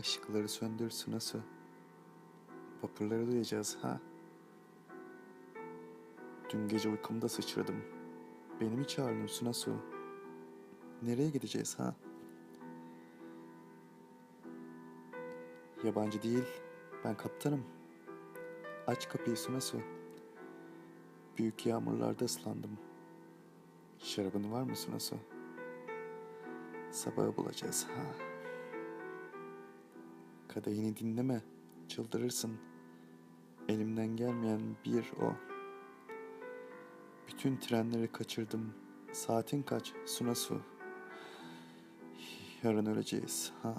Işıkları söndür Sunasu. Vapurları duyacağız ha. Dün gece uykumda sıçradım. Beni mi çağırdın Sunasu? Nereye gideceğiz ha? Yabancı değil, ben kaptanım. Aç kapıyı Sunasu. Büyük yağmurlarda ıslandım. Şarabın var mı Sunasu? Sabahı bulacağız ha. Kadehini dinleme, çıldırırsın. Elimden gelmeyen bir o. Bütün trenleri kaçırdım. Saatin kaç Sunasu? Yarın öleceğiz ha.